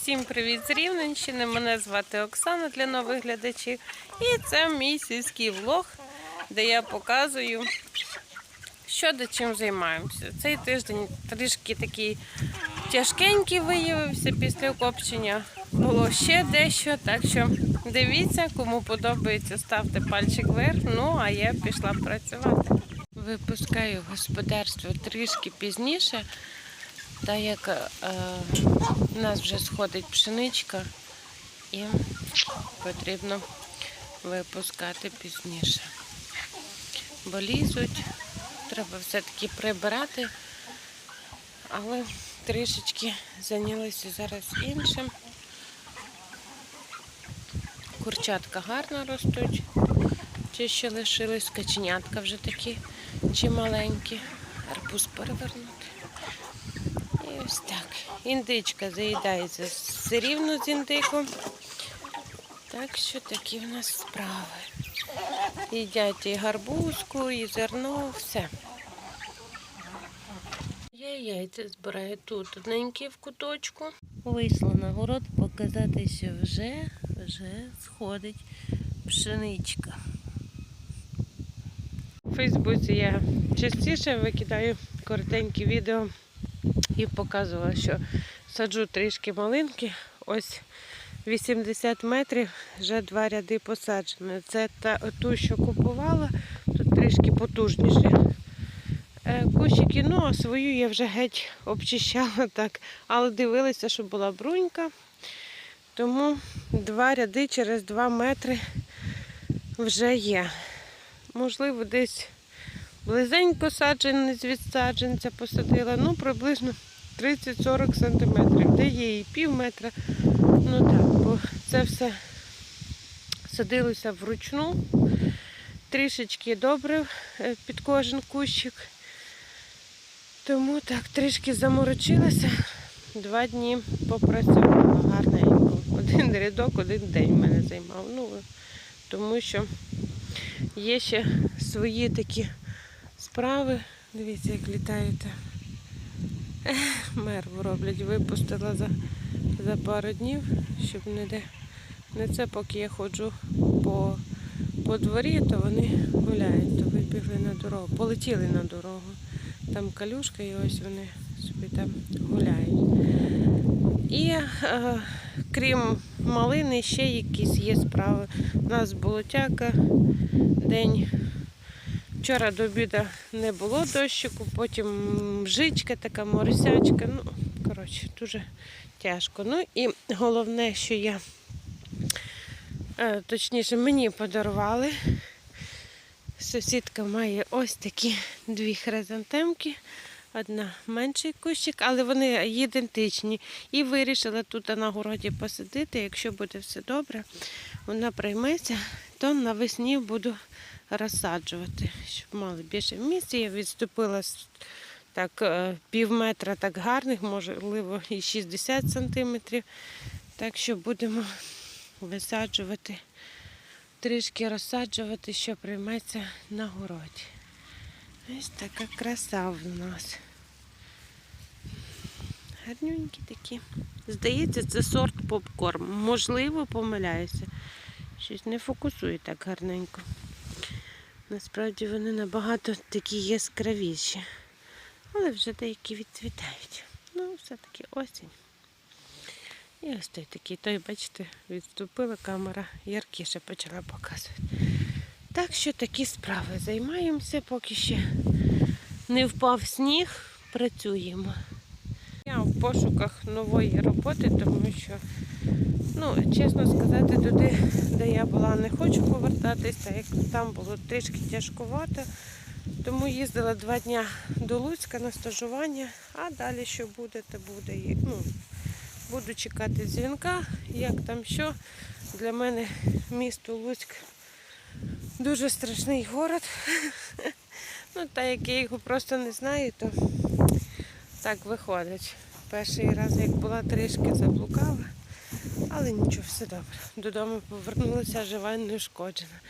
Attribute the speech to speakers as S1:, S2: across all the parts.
S1: Всім привіт з Рівненщини. Мене звати Оксана для нових глядачів. І це мій сільський влог, де я показую, що до чим займаємося. Цей тиждень трішки такий тяжкенький виявився після копчення. Було ще дещо, так що дивіться, кому подобається, ставте пальчик вверх. Ну а я пішла працювати. Випускаю господарство трішки пізніше. Так як е, в нас вже сходить пшеничка і потрібно випускати пізніше. Бо лізуть, треба все-таки прибирати, але трішечки зайнялися зараз іншим. Курчатка гарно ростуть, ті, що лишились, каченятка вже такі чималенькі. Арбуз перевернути. Ось так. Індичка заїдається все рівно з індиком. Так що такі в нас справи. Їдять і гарбузку, і зерно, все. Я яйця збираю тут одненькі в куточку. Вийшла на город показати, що вже, вже сходить пшеничка. У Фейсбуці я частіше викидаю коротенькі відео і показувала, що саджу трішки малинки. Ось 80 метрів, вже два ряди посаджені. Це та, ту, що купувала, тут трішки потужніше. Е, Кущики, ну, а свою я вже геть обчищала так, але дивилася, що була брунька. Тому два ряди через два метри вже є. Можливо, десь близенько саджанець від саджанця посадила, ну приблизно 30-40 сантиметрів, де є і пів метра. Ну так, бо це все садилося вручну, трішечки добре е, під кожен кущик. Тому так трішки заморочилася. Два дні попрацювала гарненько. Один рядок, один день мене займав. Ну, тому що є ще свої такі справи. Дивіться, як літаєте. Мерву роблять, випустила за, за пару днів, щоб не де. Не це поки я ходжу по, по дворі, то вони гуляють, то вибігли на дорогу, полетіли на дорогу. Там калюшка і ось вони собі там гуляють. І е, крім малини, ще якісь є справи. У нас болотяка, день Вчора до обіду не було дощику, потім мжичка така, моросячка. Ну, коротше, дуже тяжко. Ну і головне, що я, е, точніше, мені подарували. Сусідка має ось такі дві хризантемки. Одна менший кущик, але вони ідентичні. І вирішила тут на городі посадити. Якщо буде все добре, вона прийметься, то навесні буду розсаджувати, щоб мали більше місця. Я відступила так е, пів метра так гарних, можливо, і 60 сантиметрів. Так що будемо висаджувати, трішки розсаджувати, що прийметься на городі. Ось така краса в нас. Гарнюнькі такі. Здається, це сорт попкорн. Можливо, помиляюся. Щось не фокусує так гарненько. Насправді вони набагато такі яскравіші. Але вже деякі відцвітають. Ну, все-таки осінь. І ось той такий, той, бачите, відступила камера, яркіше почала показувати. Так що такі справи займаємося, поки ще не впав сніг, працюємо. Я в пошуках нової роботи, тому що, ну, чесно сказати, туди, де я була, не хочу повертатися, так як там було трішки тяжкувато. Тому їздила два дні до Луцька на стажування, а далі що буде, то буде. Ну, буду чекати дзвінка, як там що. Для мене місто Луцьк дуже страшний город. Ну, так як я його просто не знаю, то так виходить. Перший раз, як була трішки заблукала, але нічого, все добре. Додому повернулася жива і не ушкоджена.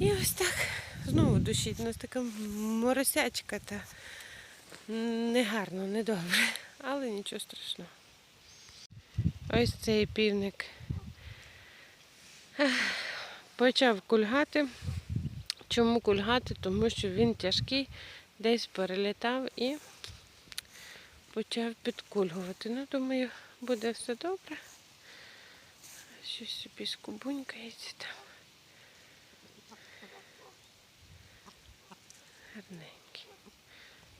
S1: І ось так знову душить. У нас така моросячка та негарно, недобре, але нічого страшного. Ось цей півник почав кульгати. Чому кульгати? Тому що він тяжкий, десь перелітав і почав підкульгувати. Ну, думаю, буде все добре. Щось собі скубунькається там. Гарненький.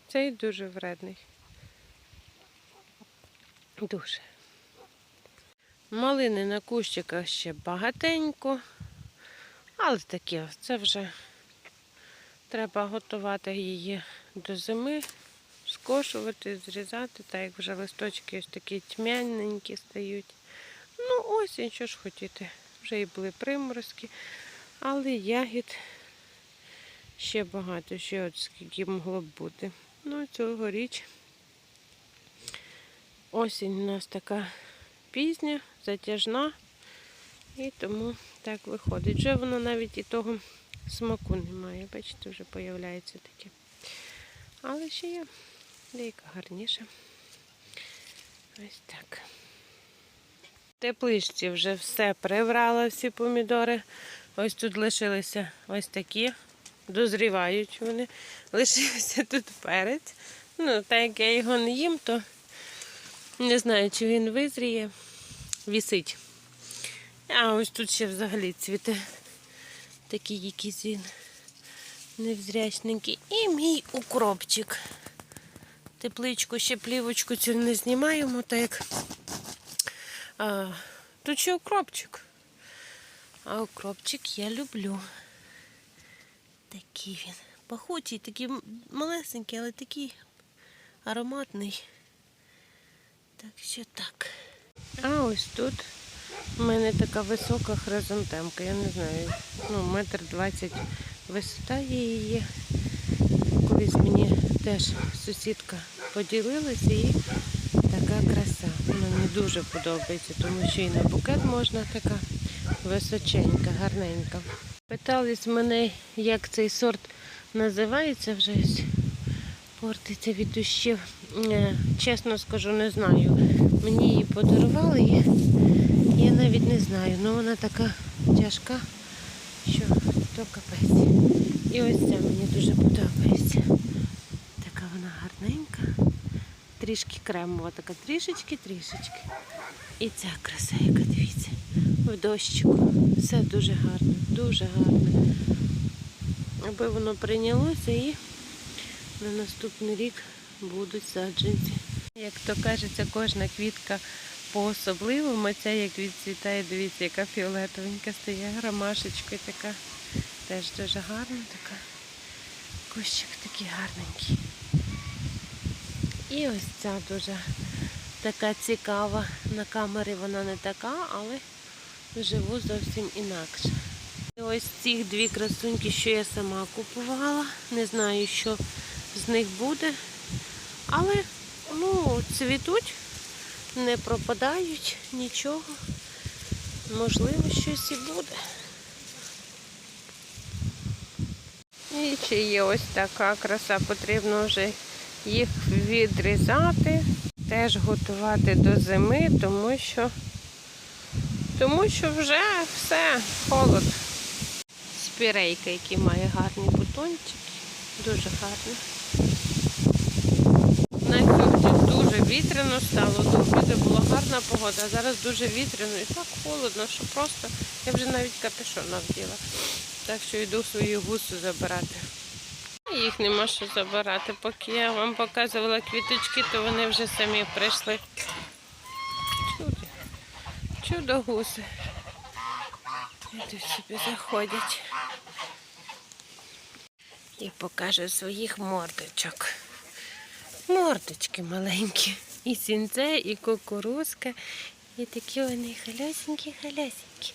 S1: Цей дуже вредний. Дуже. Малини на кущиках ще багатенько. Але таке, це вже треба готувати її до зими, скошувати, зрізати, так як вже листочки ось такі тьмяненькі стають. Осінь, що ж хотіти. Вже і були приморозки, але ягід ще багато, ще от скільки могло б бути. Ну, цьогоріч осінь у нас така пізня, затяжна, і тому так виходить. Вже воно навіть і того смаку немає. Бачите, вже появляється таке. Але ще є деяка гарніша. Ось так. Тепличці вже все прибрала, всі помідори. Ось тут лишилися ось такі. Дозрівають вони. Лишився тут перець. Ну, так як я його не їм, то не знаю, чи він визріє. Вісить. А ось тут ще взагалі цвіте. Такий якийсь він невзрячненький. І мій укропчик. Тепличку ще плівочку цю не знімаємо, так як а, тут ще укропчик. А укропчик я люблю. Такий він. Пахучий, такий малесенький, але такий ароматний. Так що так. А ось тут у мене така висока хризантемка. Я не знаю, ну, метр двадцять висота її. Колись мені теж сусідка поділилася і така краса. Дуже подобається, тому що і на букет можна така височенька, гарненька. Питались мене, як цей сорт називається вже портиться від дощів. Е, Чесно скажу, не знаю. Мені її подарували, я навіть не знаю. Ну вона така тяжка, що то капець. І ось ця мені дуже подобається. Така вона гарненька. Трішки кремова, така трішечки-трішечки. І ця краса, яка дивіться, в дощику. Все дуже гарно, дуже гарно. Аби воно прийнялося і на наступний рік будуть саджанці. Як то кажеться, кожна квітка по-особливому. Ця як відцвітає, дивіться, яка фіолетовенька стає, ромашечкою така. Теж дуже гарна така. Кущик такий гарненький. І ось ця дуже така цікава. На камері вона не така, але живу зовсім інакше. І ось ці дві красуньки, що я сама купувала. Не знаю, що з них буде. Але ну, цвітуть, не пропадають нічого. Можливо, щось і буде. І чи є ось така краса, потрібно вже їх відрізати, теж готувати до зими, тому що, тому що вже все, холод. Спірейка, який має гарні бутончики, дуже гарний. На сьогодні дуже вітряно стало, до була гарна погода, а зараз дуже вітряно і так холодно, що просто я вже навіть капюшон вділа. Так що йду свою гусу забирати. Їх нема що забирати. Поки я вам показувала квіточки, то вони вже самі прийшли. Чудо, чудо гуси. Тут собі заходять. І покажу своїх мордочок. Мордочки маленькі. І сінце, і кукурузка. І такі вони халясенькі, халясенькі.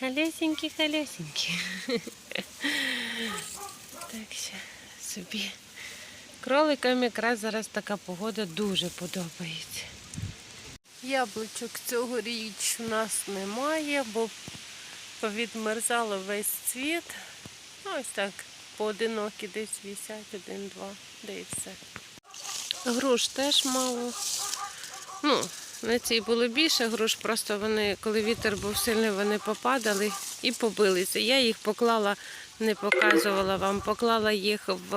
S1: Халясенькі, халясенькі. Так що собі. Кроликам якраз зараз така погода дуже подобається. Яблучок цьогоріч у нас немає, бо повідмерзало весь цвіт. Ну, Ось так, поодинокі десь вісять, один-два, де і все. Груш теж мало. Ну, На цій було більше груш, просто вони, коли вітер був сильний, вони попадали і побилися. Я їх поклала, не показувала вам, поклала їх в,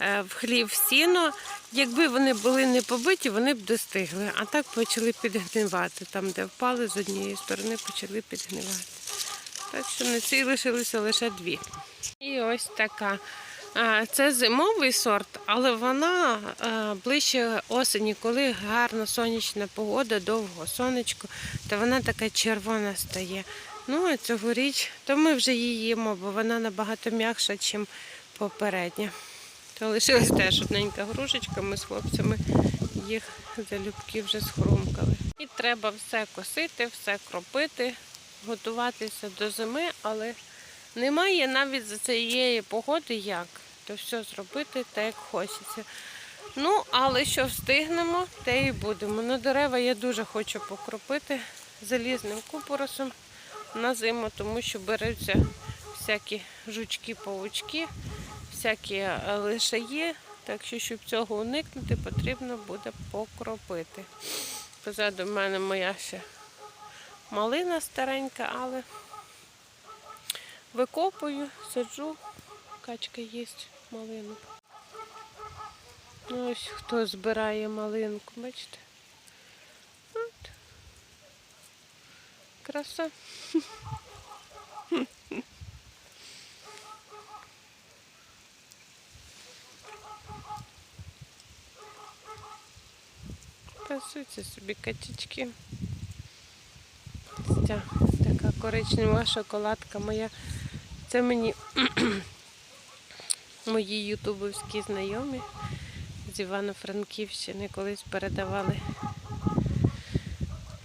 S1: е, в хлів сіно. Якби вони були не побиті, вони б достигли. А так почали підгнивати. Там, де впали з однієї сторони, почали підгнивати. Так що на цій лишилися лише дві. І ось така. Це зимовий сорт, але вона ближче осені, коли гарна сонячна погода, довго сонечко, то вона така червона стає. Ну, а цьогоріч, то ми вже її їмо, бо вона набагато м'якша, ніж попередня. То лишилась теж одненька грушечка, ми з хлопцями їх залюбки вже схрумкали. І треба все косити, все кропити, готуватися до зими, але немає навіть за цієї погоди як. То все зробити так, як хочеться. Ну, але що встигнемо, те і будемо. На дерева я дуже хочу покропити залізним купоросом на зиму, тому що беруться всякі жучки-павучки, всякі е, лишаї. Так що, щоб цього уникнути, потрібно буде покропити. Позаду в мене моя ще малина старенька, але викопую, саджу, качка їсть малину. Ну, ось хто збирає малинку, бачите? От. Краса. Пасуться собі качечки. Ця така коричнева шоколадка моя. Це мені мої ютубовські знайомі з Івано-Франківщини колись передавали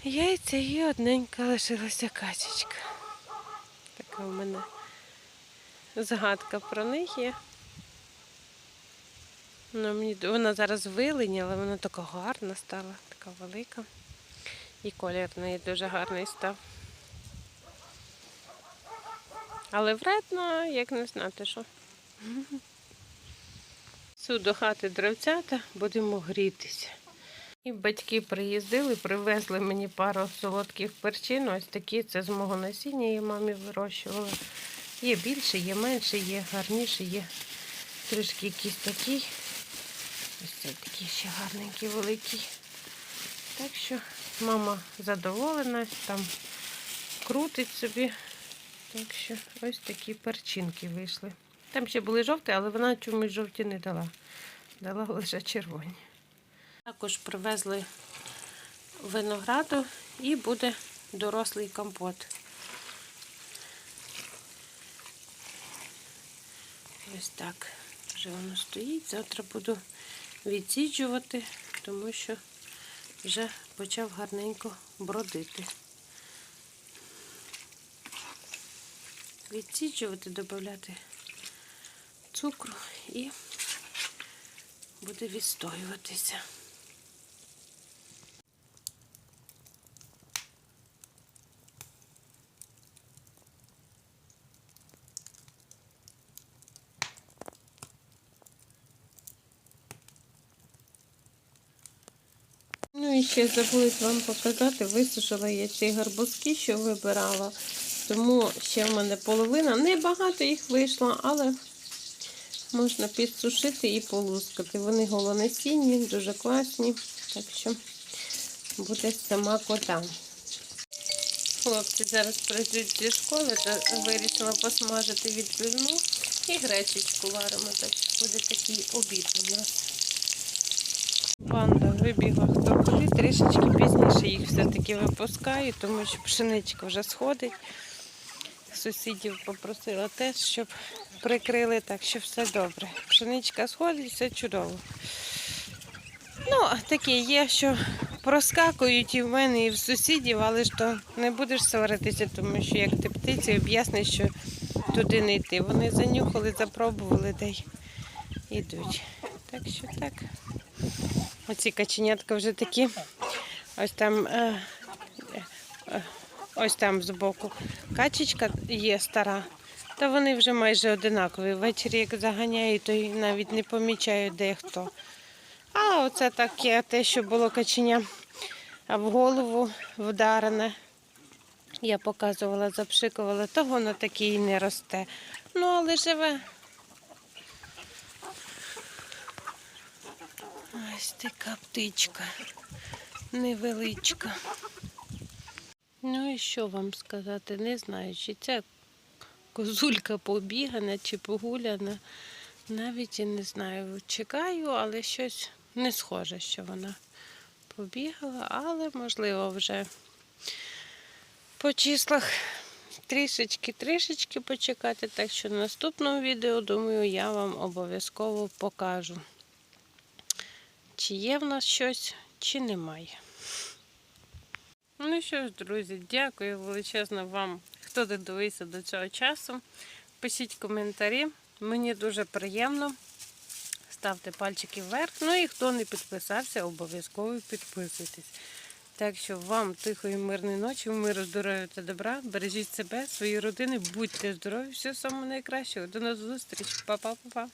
S1: яйця і одненька лишилася качечка. Така в мене згадка про них є. Вона, мені, вона зараз вилиняла, вона така гарна стала, така велика. І колір в неї дуже гарний став. Але вредно, як не знати що. Су до хати дровцята, будемо грітися. І батьки приїздили, привезли мені пару солодких перчин. Ось такі це з мого насіння я мамі вирощувала. Є більше, є менше, є гарніше, є трішки якісь такі. Ось це такі ще гарненькі, великі. Так що мама задоволена, там крутить собі. Так що ось такі перчинки вийшли. Там ще були жовті, але вона чомусь жовті не дала. Дала лише червоні. Також привезли винограду і буде дорослий компот. Ось так. Вже воно стоїть. Завтра буду відсіджувати, тому що вже почав гарненько бродити. Відсіджувати, додати цукру і буде відстоюватися. І ще забулась вам показати, висушила я ці гарбузки, що вибирала. Тому ще в мене половина. Небагато їх вийшло, але можна підсушити і полускати. Вони голонасінні, дуже класні. Так що буде сама кота. Хлопці зараз прийдуть зі школи, то вирішила посмажити відбивну і гречечку варимо. Так буде такий обід у нас. Панда вибігла хто куди, трішечки пізніше їх все-таки випускаю, тому що пшеничка вже сходить. Сусідів попросила теж, щоб прикрили, так що все добре. Пшеничка сходить, все чудово. Ну, таке є, що проскакують і в мене, і в сусідів, але ж то не будеш сваритися, тому що як ти птиці об'ясниш, що туди не йти. Вони занюхали, запробували де йдуть. Так що так. Оці каченятка вже такі. Ось там, е, е, ось там збоку качечка є стара. Та вони вже майже одинакові. Ввечері як заганяю, то навіть не помічаю де хто. А оце таке, те, що було каченя в голову вдарене. Я показувала, запшикувала, то воно таке і не росте. Ну, але живе. Ось така птичка. Невеличка. Ну і що вам сказати? Не знаю, чи ця козулька побігана чи погуляна. Навіть і не знаю. Чекаю, але щось не схоже, що вона побігала, але можливо вже по числах трішечки-трішечки почекати. Так що в наступному відео, думаю, я вам обов'язково покажу, чи є в нас щось, чи немає. Ну що ж, друзі, дякую величезно вам, хто додивився до цього часу. Пишіть коментарі, мені дуже приємно. Ставте пальчики вверх. Ну і хто не підписався, обов'язково підписуйтесь. Так що вам тихої, мирної ночі, миру, здоров'я та добра. Бережіть себе, свої родини, будьте здорові, самого найкращого. До нових зустріч. Па-па-па-па.